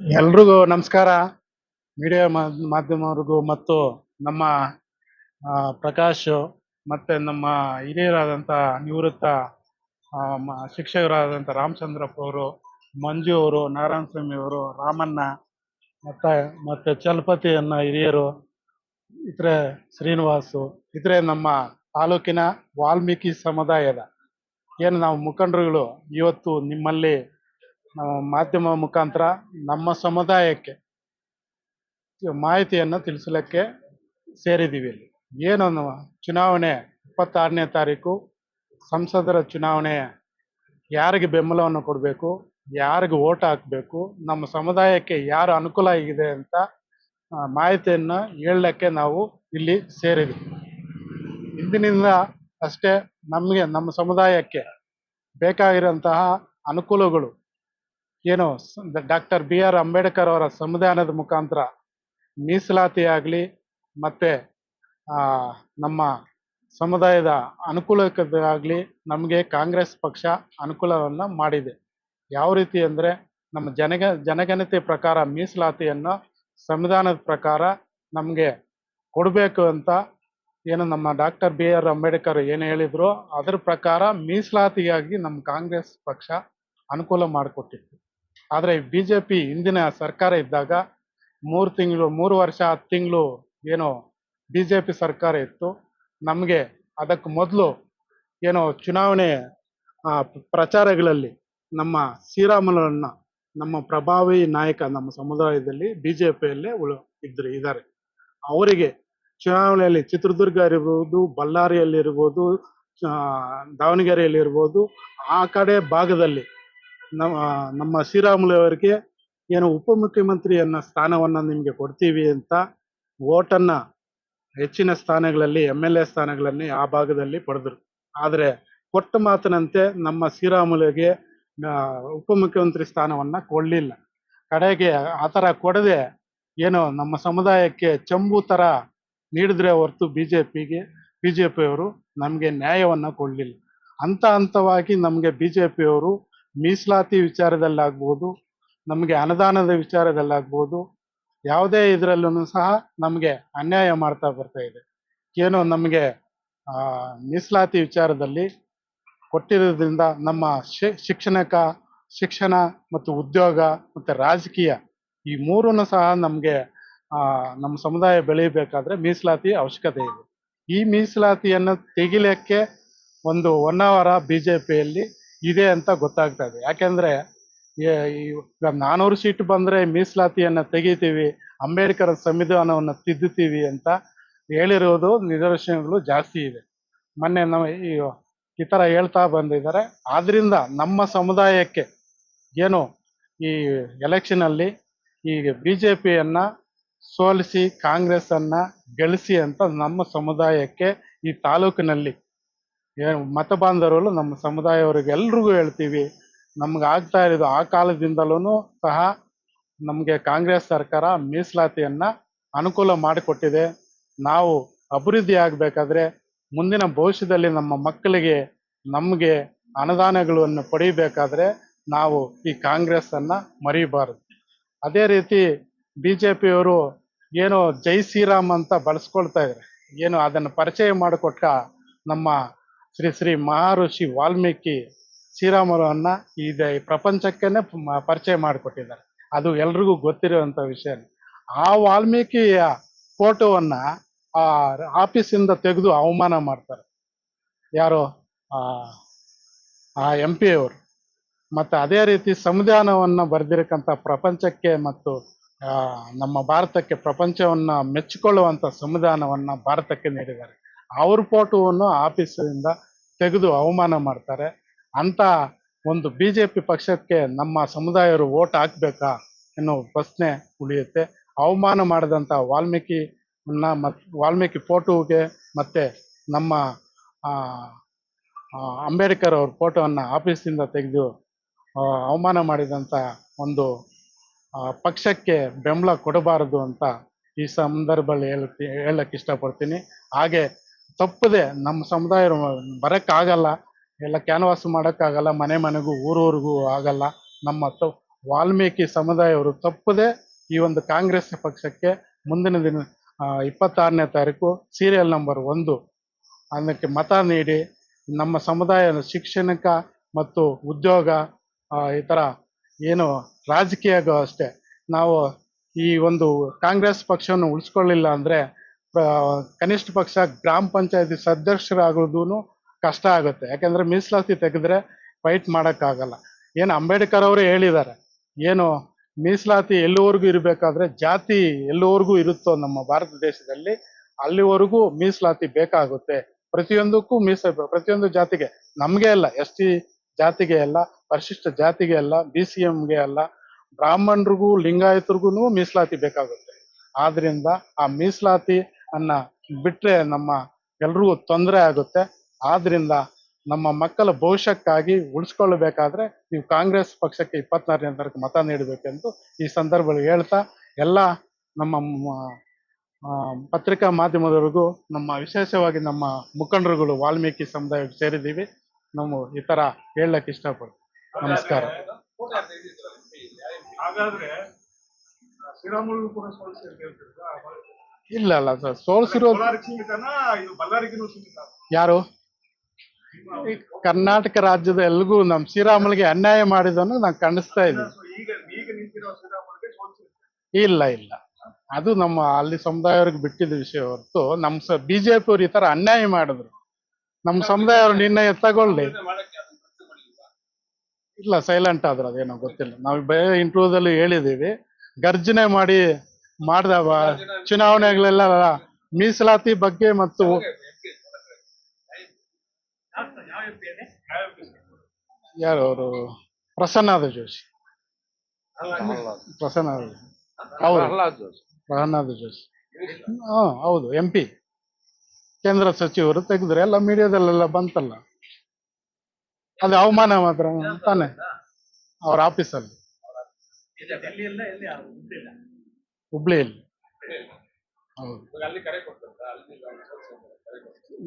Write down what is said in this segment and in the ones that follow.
ಎಲ್ರಿಗೂ ನಮಸ್ಕಾರ. ಮೀಡಿಯಾ ಮಾಧ್ಯಮವ್ರಿಗೂ ಮತ್ತು ನಮ್ಮ ಪ್ರಕಾಶ್ ಮತ್ತೆ ನಮ್ಮ ಹಿರಿಯರಾದಂಥ ನಿವೃತ್ತ ಶಿಕ್ಷಕರಾದಂಥ ರಾಮಚಂದ್ರಪ್ಪ ಅವರು, ಮಂಜು ಅವರು, ನಾರಾಯಣ ಸ್ವಾಮಿ ಅವರು, ರಾಮಣ್ಣ ಮತ್ತೆ ಮತ್ತೆ ಚಲಪತಿ ಅನ್ನೋ ಹಿರಿಯರು, ಇತರೆ ಶ್ರೀನಿವಾಸು, ಇತರೆ ನಮ್ಮ ತಾಲೂಕಿನ ವಾಲ್ಮೀಕಿ ಸಮುದಾಯದ. ಏನು ನಾವು ಮುಖಂಡರುಗಳು, ಇವತ್ತು ನಿಮ್ಮಲ್ಲಿ ಮಾಧ್ಯಮ ಮುಖಾಂತರ ನಮ್ಮ ಸಮುದಾಯಕ್ಕೆ ಮಾಹಿತಿಯನ್ನು ತಿಳಿಸಲಿಕ್ಕೆ ಸೇರಿದ್ದೀವಿ ಇಲ್ಲಿ. ಏನು ಚುನಾವಣೆ ಇಪ್ಪತ್ತಾರನೇ ತಾರೀಕು. ಸಂಸದರ ಚುನಾವಣೆ ಯಾರಿಗೆ ಬೆಂಬಲವನ್ನು ಕೊಡಬೇಕು? ಯಾರಿಗೆ ಓಟ್ ಹಾಕಬೇಕು? ನಮ್ಮ ಸಮುದಾಯಕ್ಕೆ ಯಾರು ಅನುಕೂಲ ಆಗಿದೆ ಅಂತ ಮಾಹಿತಿಯನ್ನು ಹೇಳಲಿಕ್ಕೆ ನಾವು ಇಲ್ಲಿ ಸೇರಿದ್ವಿ ಇಂದಿನಿಂದ ಅಷ್ಟೇ ನಮಗೆ, ನಮ್ಮ ಸಮುದಾಯಕ್ಕೆ ಬೇಕಾಗಿರುವಂತಹ ಅನುಕೂಲಗಳು ಏನು ಡಾಕ್ಟರ್ ಬಿ ಆರ್ ಅಂಬೇಡ್ಕರ್ ಅವರ ಸಂವಿಧಾನದ ಮುಖಾಂತರ ಮೀಸಲಾತಿ ಆಗಲಿ ಮತ್ತೆ ನಮ್ಮ ಸಮುದಾಯದ ಅನುಕೂಲಕ್ಕಾಗಲಿ ನಮಗೆ ಕಾಂಗ್ರೆಸ್ ಪಕ್ಷ ಅನುಕೂಲವನ್ನು ಮಾಡಿದೆ. ಯಾವ ರೀತಿ ಅಂದರೆ ನಮ್ಮ ಜನಗ, ಜನಗಣತಿ ಪ್ರಕಾರ ಮೀಸಲಾತಿಯನ್ನು ಸಂವಿಧಾನದ ಪ್ರಕಾರ ನಮಗೆ ಕೊಡಬೇಕು ಅಂತ ಏನು ನಮ್ಮ ಡಾಕ್ಟರ್ ಬಿ ಆರ್ ಅಂಬೇಡ್ಕರ್ ಏನು ಹೇಳಿದ್ರು, ಅದರ ಪ್ರಕಾರ ಮೀಸಲಾತಿಗಾಗಿ ನಮ್ಮ ಕಾಂಗ್ರೆಸ್ ಪಕ್ಷ ಅನುಕೂಲ ಮಾಡಿಕೊಟ್ಟಿತ್ತು. ಆದರೆ ಬಿ ಜೆ ಪಿ ಹಿಂದಿನ ಸರ್ಕಾರ ಇದ್ದಾಗ ಮೂರು ತಿಂಗಳು, ಮೂರು ವರ್ಷ, ಹತ್ತು ತಿಂಗಳು ಏನು ಬಿ ಜೆ ಪಿ ಸರ್ಕಾರ ಇತ್ತು. ನಮಗೆ ಅದಕ್ಕೆ ಮೊದಲು ಏನೋ ಚುನಾವಣೆ ಪ್ರಚಾರಗಳಲ್ಲಿ ನಮ್ಮ ಶ್ರೀರಾಮುಲನ್ನ ನಮ್ಮ ಪ್ರಭಾವಿ ನಾಯಕ ನಮ್ಮ ಸಮುದಾಯದಲ್ಲಿ ಬಿ ಜೆ ಪಿಯಲ್ಲೇ ಉಳು ಇದ್ರು ಇದ್ದಾರೆ ಅವರಿಗೆ ಚುನಾವಣೆಯಲ್ಲಿ ಚಿತ್ರದುರ್ಗ ಇರ್ಬೋದು ಬಳ್ಳಾರಿಯಲ್ಲಿರ್ಬೋದು ದಾವಣಗೆರೆಯಲ್ಲಿರ್ಬೋದು ಆ ಕಡೆ ಭಾಗದಲ್ಲಿ ನಮ್ಮ ನಮ್ಮ ಶ್ರೀರಾಮುಲು ಅವರಿಗೆ ಏನು ಉಪಮುಖ್ಯಮಂತ್ರಿಯನ್ನ ಸ್ಥಾನವನ್ನ ನಿಮಗೆ ಕೊಡ್ತೀವಿ ಅಂತ ಓಟನ್ನ ಹೆಚ್ಚಿನ ಸ್ಥಾನಗಳಲ್ಲಿ, ಎಂ ಎಲ್ ಎ ಸ್ಥಾನಗಳಲ್ಲಿ ಆ ಭಾಗದಲ್ಲಿ ಪಡೆದ್ರು. ಆದರೆ ಕೊಟ್ಟ ಮಾತಿನಂತೆ ನಮ್ಮ ಶ್ರೀರಾಮುಲುಗೆ ಉಪಮುಖ್ಯಮಂತ್ರಿ ಸ್ಥಾನವನ್ನ ಕೊಡಲಿಲ್ಲ. ಕಡೆಗೆ ಆ ಥರ ಕೊಡದೆ ಏನು ನಮ್ಮ ಸಮುದಾಯಕ್ಕೆ ಚಂಬು ಥರ ನೀಡಿದ್ರೆ ಹೊರತು ಬಿ ಜೆ ಪಿಗೆ ಬಿ ಜೆ ಪಿಯವರು ನಮಗೆ ನ್ಯಾಯವನ್ನು ಕೊಡಲಿಲ್ಲ. ಹಂತ ಹಂತವಾಗಿ ನಮಗೆ ಬಿ ಜೆ ಪಿಯವರು ಮೀಸಲಾತಿ ವಿಚಾರದಲ್ಲಾಗ್ಬೋದು, ನಮಗೆ ಅನುದಾನದ ವಿಚಾರದಲ್ಲಾಗ್ಬೋದು, ಯಾವುದೇ ಇದರಲ್ಲೂ ಸಹ ನಮಗೆ ಅನ್ಯಾಯ ಮಾಡ್ತಾ ಬರ್ತಾ ಇದೆ. ಏನು ನಮಗೆ ಮೀಸಲಾತಿ ವಿಚಾರದಲ್ಲಿ ಕೊಟ್ಟಿರೋದ್ರಿಂದ ನಮ್ಮ ಶಿಕ್ಷಣಕ, ಶಿಕ್ಷಣ ಮತ್ತು ಉದ್ಯೋಗ ಮತ್ತು ರಾಜಕೀಯ ಈ ಮೂರನ್ನು ಸಹ ನಮಗೆ ನಮ್ಮ ಸಮುದಾಯ ಬೆಳೀಬೇಕಾದ್ರೆ ಮೀಸಲಾತಿ ಅವಶ್ಯಕತೆ ಇದೆ. ಈ ಮೀಸಲಾತಿಯನ್ನು ತೆಗಿಲಿಕ್ಕೆ ಒಂದು ಒನ್ ಅವರ ಬಿ ಜೆ ಪಿಯಲ್ಲಿ ಇದೆ ಅಂತ ಗೊತ್ತಾಗ್ತಾ ಇದೆ. ಯಾಕೆಂದ್ರೆ ನಾನೂರು ಸೀಟ್ ಬಂದ್ರೆ ಮೀಸಲಾತಿಯನ್ನ ತೆಗಿತೀವಿ, ಅಂಬೇಡ್ಕರ್ ಸಂವಿಧಾನವನ್ನು ತಿದ್ದುತ್ತೀವಿ ಅಂತ ಹೇಳಿರೋದು ನಿದರ್ಶನಗಳು ಜಾಸ್ತಿ ಇದೆ. ಮೊನ್ನೆ ನಾವು ಈ ತರ ಹೇಳ್ತಾ ಬಂದಿದ್ದಾರೆ. ಆದ್ರಿಂದ ನಮ್ಮ ಸಮುದಾಯಕ್ಕೆ ಏನು ಈ ಎಲೆಕ್ಷನ್ ಅಲ್ಲಿ ಈ ಬಿ ಜೆ ಪಿಯನ್ನ ಸೋಲಿಸಿ ಕಾಂಗ್ರೆಸ್ ಅನ್ನ ಗೆಲ್ಲಿಸಿ ಅಂತ ನಮ್ಮ ಸಮುದಾಯಕ್ಕೆ ಈ ತಾಲೂಕಿನಲ್ಲಿ ಏನು ಮತ ಬಾಂಧವರು ನಮ್ಮ ಸಮುದಾಯವರಿಗೆ ಎಲ್ರಿಗೂ ಹೇಳ್ತೀವಿ. ನಮ್ಗೆ ಆಗ್ತಾ ಇರೋದು ಆ ಕಾಲದಿಂದಲೂ ಸಹ ನಮಗೆ ಕಾಂಗ್ರೆಸ್ ಸರ್ಕಾರ ಮೀಸಲಾತಿಯನ್ನ ಅನುಕೂಲ ಮಾಡಿಕೊಟ್ಟಿದೆ. ನಾವು ಅಭಿವೃದ್ಧಿ ಆಗಬೇಕಾದ್ರೆ ಮುಂದಿನ ಭವಿಷ್ಯದಲ್ಲಿ ನಮ್ಮ ಮಕ್ಕಳಿಗೆ ನಮಗೆ ಅನುದಾನಗಳನ್ನು ಪಡೆಯಬೇಕಾದ್ರೆ ನಾವು ಈ ಕಾಂಗ್ರೆಸ್ ಅನ್ನ ಮರಿಬಾರದು. ಅದೇ ರೀತಿ ಬಿ ಜೆ ಪಿಯವರು ಏನೋ ಜೈ ಶ್ರೀರಾಮ್ ಅಂತ ಬಳಸ್ಕೊಳ್ತಾ ಇದ್ದಾರೆ. ಏನು ಅದನ್ನು ಪರಿಚಯ ಮಾಡಿಕೊಟ್ಟ ನಮ್ಮ ಶ್ರೀ ಶ್ರೀ ಮಹರ್ಷಿ ವಾಲ್ಮೀಕಿ ಶ್ರೀರಾಮರನ್ನ ಈ ಪ್ರಪಂಚಕ್ಕೇನೆ ಪರಿಚಯ ಮಾಡಿಕೊಟ್ಟಿದ್ದಾರೆ. ಅದು ಎಲ್ರಿಗೂ ಗೊತ್ತಿರುವಂತ ವಿಷಯ. ಆ ವಾಲ್ಮೀಕಿಯ ಫೋಟೋವನ್ನ ಆ ಆಫೀಸಿಂದ ತೆಗೆದು ಅವಮಾನ ಮಾಡ್ತಾರೆ. ಯಾರು? ಆ ಆ ಎಂ ಪಿ ಅವರು ಮತ್ತು ಅದೇ ರೀತಿ ಸಂವಿಧಾನವನ್ನು ಬರೆದಿರಕ್ಕಂಥ ಪ್ರಪಂಚಕ್ಕೆ ಮತ್ತು ನಮ್ಮ ಭಾರತಕ್ಕೆ ಪ್ರಪಂಚವನ್ನ ಮೆಚ್ಚಿಕೊಳ್ಳುವಂಥ ಸಂವಿಧಾನವನ್ನ ಭಾರತಕ್ಕೆ ನೀಡಿದ್ದಾರೆ. ಅವ್ರ ಫೋಟೋವನ್ನು ಆಫೀಸಿಂದ ತೆಗೆದು ಅವಮಾನ ಮಾಡ್ತಾರೆ. ಅಂತ ಒಂದು ಬಿ ಜೆ ಪಿ ಪಕ್ಷಕ್ಕೆ ನಮ್ಮ ಸಮುದಾಯರು ಓಟ್ ಹಾಕ್ಬೇಕಾ ಎನ್ನುವ ಪ್ರಶ್ನೆ ಉಳಿಯುತ್ತೆ. ಅವಮಾನ ಮಾಡಿದಂಥ ವಾಲ್ಮೀಕಿ ವಾಲ್ಮೀಕಿ ಫೋಟೋಗೆ ಮತ್ತೆ ನಮ್ಮ ಅಂಬೇಡ್ಕರ್ ಅವ್ರ ಫೋಟೋವನ್ನು ಆಫೀಸಿಂದ ತೆಗೆದು ಅವಮಾನ ಮಾಡಿದಂಥ ಒಂದು ಪಕ್ಷಕ್ಕೆ ಬೆಂಬಲ ಕೊಡಬಾರದು ಅಂತ ಈ ಸಂದರ್ಭದಲ್ಲಿ ಹೇಳಕ್ಕೆ ಹೇಳಕ್ಕೆ ಇಷ್ಟಪಡ್ತೀನಿ. ಹಾಗೆ ತಪ್ಪದೆ ನಮ್ಮ ಸಮುದಾಯ ಬರೋಕ್ಕಾಗಲ್ಲ ಎಲ್ಲ ಕ್ಯಾನ್ವಾಸ್ ಮಾಡೋಕ್ಕಾಗಲ್ಲ, ಮನೆ ಮನೆಗೂ, ಊರೂರಿಗೂ ಆಗಲ್ಲ. ನಮ್ಮ ತ, ವಾಲ್ಮೀಕಿ ಸಮುದಾಯವರು ತಪ್ಪದೆ ಈ ಒಂದು ಕಾಂಗ್ರೆಸ್ ಪಕ್ಷಕ್ಕೆ ಮುಂದಿನ ದಿನ ಇಪ್ಪತ್ತಾರನೇ ತಾರೀಕು ಸೀರಿಯಲ್ ನಂಬರ್ ಒಂದು. ಅದಕ್ಕೆ ಮತ ನೀಡಿ, ನಮ್ಮ ಸಮುದಾಯ ಶಿಕ್ಷಣಕ ಮತ್ತು ಉದ್ಯೋಗ ಈ ಥರ ಏನು ರಾಜಕೀಯಗೂ ಅಷ್ಟೇ. ನಾವು ಈ ಒಂದು ಕಾಂಗ್ರೆಸ್ ಪಕ್ಷವನ್ನು ಉಳಿಸ್ಕೊಳ್ಳಿಲ್ಲ ಅಂದರೆ ಕನಿಷ್ಠ ಪಕ್ಷ ಗ್ರಾಮ ಪಂಚಾಯತಿ ಸದಸ್ಯರಾಗೋದೂ ಕಷ್ಟ ಆಗುತ್ತೆ. ಯಾಕಂದ್ರೆ ಮೀಸಲಾತಿ ತೆಗೆದ್ರೆ ಫೈಟ್ ಮಾಡೋಕ್ಕಾಗಲ್ಲ. ಏನು ಅಂಬೇಡ್ಕರ್ ಅವರೇ ಹೇಳಿದ್ದಾರೆ, ಏನು ಮೀಸಲಾತಿ ಎಲ್ಲಿವರೆಗೂ ಇರಬೇಕಾದ್ರೆ ಜಾತಿ ಎಲ್ಲಿವರೆಗೂ ಇರುತ್ತೋ ನಮ್ಮ ಭಾರತ ದೇಶದಲ್ಲಿ ಅಲ್ಲಿವರೆಗೂ ಮೀಸಲಾತಿ ಬೇಕಾಗುತ್ತೆ. ಪ್ರತಿಯೊಂದಕ್ಕೂ ಮೀಸ, ಪ್ರತಿಯೊಂದು ಜಾತಿಗೆ, ನಮಗೆ ಅಲ್ಲ, ಎಸ್ ಟಿ ಜಾತಿಗೆ ಅಲ್ಲ, ಪರಿಶಿಷ್ಟ ಜಾತಿಗೆ ಅಲ್ಲ, ಬಿ ಸಿ ಎಂಗೆ ಅಲ್ಲ, ಬ್ರಾಹ್ಮಣರಿಗೂ, ಲಿಂಗಾಯತರಿಗೂ ಮೀಸಲಾತಿ ಬೇಕಾಗುತ್ತೆ. ಆದ್ರಿಂದ ಆ ಮೀಸಲಾತಿ ಅನ್ನ ಬಿಟ್ರೆ ನಮ್ಮ ಎಲ್ರಿಗೂ ತೊಂದರೆ ಆಗುತ್ತೆ. ಆದ್ರಿಂದ ನಮ್ಮ ಮಕ್ಕಳ ಭವಿಷ್ಯಕ್ಕಾಗಿ ಉಳಿಸ್ಕೊಳ್ಬೇಕಾದ್ರೆ ನೀವು ಕಾಂಗ್ರೆಸ್ ಪಕ್ಷಕ್ಕೆ ಇಪ್ಪತ್ನಾರನೇ ತಾರೀಕು ಮತ ನೀಡಬೇಕೆಂದು ಈ ಸಂದರ್ಭದಲ್ಲಿ ಹೇಳ್ತಾ, ಎಲ್ಲ ನಮ್ಮ ಪತ್ರಿಕಾ ಮಾಧ್ಯಮದವರಿಗೂ, ನಮ್ಮ ವಿಶೇಷವಾಗಿ ನಮ್ಮ ಮುಖಂಡರುಗಳು, ವಾಲ್ಮೀಕಿ ಸಮುದಾಯಕ್ಕೆ ಸೇರಿದ್ದೀವಿ. ನಾವು ಈ ತರ ಹೇಳಕ್ ಇಷ್ಟಪಡ್ತೀವಿ ನಮಸ್ಕಾರ. ಹಾಗಾದ್ರೆ ಇಲ್ಲ ಅಲ್ಲ ಸರ್. ಸೋಲ್ಸಿರೋ ಯಾರು? ಈ ಕರ್ನಾಟಕ ರಾಜ್ಯದ ಎಲ್ಲಗೂ ನಮ್ಮ ಶ್ರೀರಾಮುಲಿಗೆ ಅನ್ಯಾಯ ಮಾಡಿದನ್ನು ನಾವು ಖಂಡಿಸ್ತಾ ಇದ್ದೀವಿ ಇಲ್ಲ ಇಲ್ಲ. ಅದು ನಮ್ಮ ಅಲ್ಲಿ ಸಮುದಾಯವ್ರಿಗೆ ಬಿಟ್ಟಿದ್ದ ವಿಷಯ ಹೊರತು ನಮ್ಮ ಸ ಬಿಜೆಪಿ ಅವ್ರು ಈ ತರ ಅನ್ಯಾಯ ಮಾಡಿದ್ರು. ನಮ್ಮ ಸಮುದಾಯವ್ರು ನಿನ್ನೆ ತಗೊಳ್ಳಿ. ಇಲ್ಲ ಸೈಲೆಂಟ್ ಆದ್ರೆ ಅದೇನೋ ಗೊತ್ತಿಲ್ಲ. ನಾವು ಬೇರೆ ಇಂಟರ್ವ್ಯೂದಲ್ಲಿ ಹೇಳಿದೀವಿ. ಗರ್ಜನೆ ಮಾಡಿ ಮಾಡ್ದ ಬ- ಚುನಾವಣೆಗಳೆಲ್ಲ ಮೀಸಲಾತಿ ಬಗ್ಗೆ ಮತ್ತು ಯಾರು ಅವರು? ಪ್ರಸನ್ನಾದ ಜೋಶಿ. ಪ್ರಸನ್ನ ಜೋಶಿ. ಹೌದು. ಪ್ರಹ್ಲಾದ್ ಜೋಶಿ. ಹಾ ಹೌದು ಎಂ ಪಿ. ಕೇಂದ್ರ ಸಚಿವರು ತೆಗೆದ್ರೆ ಎಲ್ಲ ಮೀಡಿಯಾದಲ್ಲೆಲ್ಲ ಬಂತಲ್ಲ. ಅದು ಅವಮಾನ ಮಾತ್ರ ತಾನೆ. ಅವ್ರ ಆಫೀಸಲ್ಲಿ. ಹುಬ್ಳಿಯಲ್ಲಿ. ಹೌದು.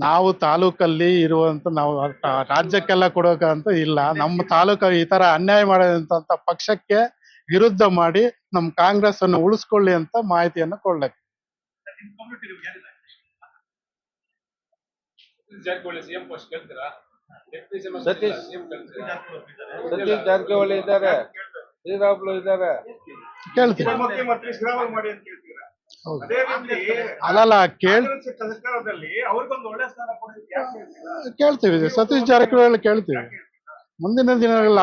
ನಾವು ತಾಲೂಕಲ್ಲಿ ಇರುವಂತ ನಾವು ರಾಜ್ಯಕ್ಕೆಲ್ಲ ರಾಜ್ಯಕ್ಕೆಲ್ಲ ಕೊಡೋಕಂತ ಇಲ್ಲ. ನಮ್ಮ ತಾಲೂಕ ಈ ತರ ಅನ್ಯಾಯ ಮಾಡಿದಂತ ಪಕ್ಷಕ್ಕೆ ವಿರುದ್ಧ ಮಾಡಿ ನಮ್ಮ ಕಾಂಗ್ರೆಸ್ ಅನ್ನು ಉಳಿಸ್ಕೊಳ್ಳಿ ಅಂತ ಮಾಹಿತಿಯನ್ನು ಕೊಡ್ಲಕ್ಕೆ ಸತೀಶ್ ಜಾರಕಿಹೊಳಿ ಇದ್ದಾರೆ. ಶ್ರೀರಾಮುಲು ಇದ್ದಾರೆ. ಕೇಳ್ತೀವಿ ಮುಖ್ಯಮಂತ್ರಿ ಮಾಡಿ ಅಂತ ಕೇಳ್ತೀರಾ? ಅದೇ ರೀತಿ ಅಲ್ಲಲ್ಲ ಕೇಳ್? ಕೇಳ್ತೀವಿ ಸತೀಶ್ ಜಾರಕಿಹೊಳಿ ಕೇಳ್ತೀವಿ. ಮುಂದಿನ ದಿನಗಳಲ್ಲಿ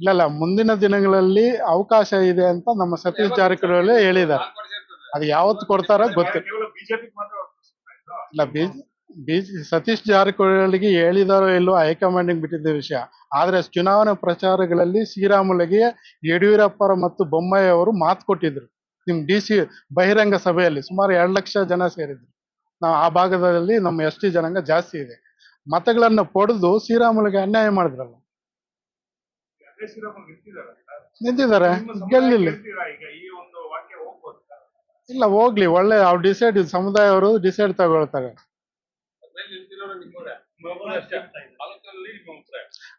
ಇಲ್ಲ ಇಲ್ಲ ಮುಂದಿನ ದಿನಗಳಲ್ಲಿ ಅವಕಾಶ ಇದೆ ಅಂತ ನಮ್ಮ ಸತೀಶ್ ಜಾರಕಿಹೊಳಿ ಹೇಳಿದ್ದಾರೆ. ಅದು ಯಾವತ್ತು ಕೊಡ್ತಾರ ಗೊತ್ತಿಲ್ಲ ಇಲ್ಲ ಬಿಜೆಪಿ. ಇಲ್ಲ ಬೀಜ ಬೀಜ ಸತೀಶ್ ಜಾರಕಿಹೊಳಿಗೆ ಹೇಳಿದಾರೋ ಇಲ್ಲೋ ಹೈಕಮಾಂಡಿಗೆ ಬಿಟ್ಟಿದ್ದ ವಿಷಯ. ಆದ್ರೆ ಚುನಾವಣಾ ಪ್ರಚಾರಗಳಲ್ಲಿ ಶ್ರೀರಾಮುಲುಗೆ ಯಡಿಯೂರಪ್ಪರ ಮತ್ತು ಬೊಮ್ಮಾಯಿ ಅವರು ಮಾತು ಕೊಟ್ಟಿದ್ರು. ನಿಮ್ ಡಿ ಸಿ ಬಹಿರಂಗ ಸಭೆಯಲ್ಲಿ ಸುಮಾರು ಎರಡು ಲಕ್ಷ ಜನ ಸೇರಿದ್ರು. ನಾವು ಆ ಭಾಗದಲ್ಲಿ ನಮ್ಮ ಎಸ್ ಟಿ ಜನಾಂಗ ಜಾಸ್ತಿ ಇದೆ. ಮತಗಳನ್ನು ಪಡೆದು ಶ್ರೀರಾಮುಲುಗೆ ಅನ್ಯಾಯ ಮಾಡಿದ್ರಲ್ಲ. ನಿಂತಿದ್ದಾರೆ. ಗೆಲ್ಲಿಲ್ಲ. ಇಲ್ಲ, ಹೋಗ್ಲಿ. ಒಳ್ಳೆ, ಅವ್ರು ಡಿಸೈಡ್ ಸಮುದಾಯ ಅವರು ಡಿಸೈಡ್ ತಗೊಳ್ತಾರೆ.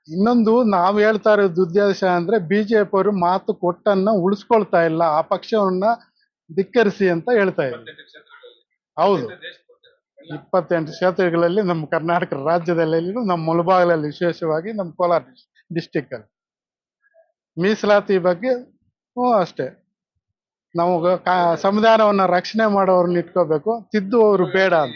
ಇನ್ನೊಂದು ನಾವು ಹೇಳ್ತಾ ಇರೋದು ಉದ್ದೇಶ ಅಂದ್ರೆ ಬಿಜೆಪಿ ಅವರು ಮಾತು ಕೊಟ್ಟನ್ನ ಉಳಿಸ್ಕೊಳ್ತಾ ಇಲ್ಲ ಆ ಪಕ್ಷವನ್ನ ಧಿಕ್ಕರಿಸಿ ಅಂತ ಹೇಳ್ತಾ ಇದ್ದಾರೆ. ಹೌದು. ಇಪ್ಪತ್ತೆಂಟು ಕ್ಷೇತ್ರಗಳಲ್ಲಿ ನಮ್ಮ ಕರ್ನಾಟಕ ರಾಜ್ಯದಲ್ಲಿ ನಮ್ಮ ಮುಳಬಾಗಲಲ್ಲಿ ವಿಶೇಷವಾಗಿ ನಮ್ಮ ಕೋಲಾರ ಡಿಸ್ಟಿಕ್ ಅಲ್ಲಿ. ಮೀಸಲಾತಿ ಬಗ್ಗೆ ಹ್ಞೂ ಅಷ್ಟೇ. ನಾವು ಕಾ- ಸಂವಿಧಾನವನ್ನ ರಕ್ಷಣೆ ಮಾಡೋರ್ನ ಇಟ್ಕೋಬೇಕು. ತಿದ್ದುವವರು ಬೇಡ ಅಂತ.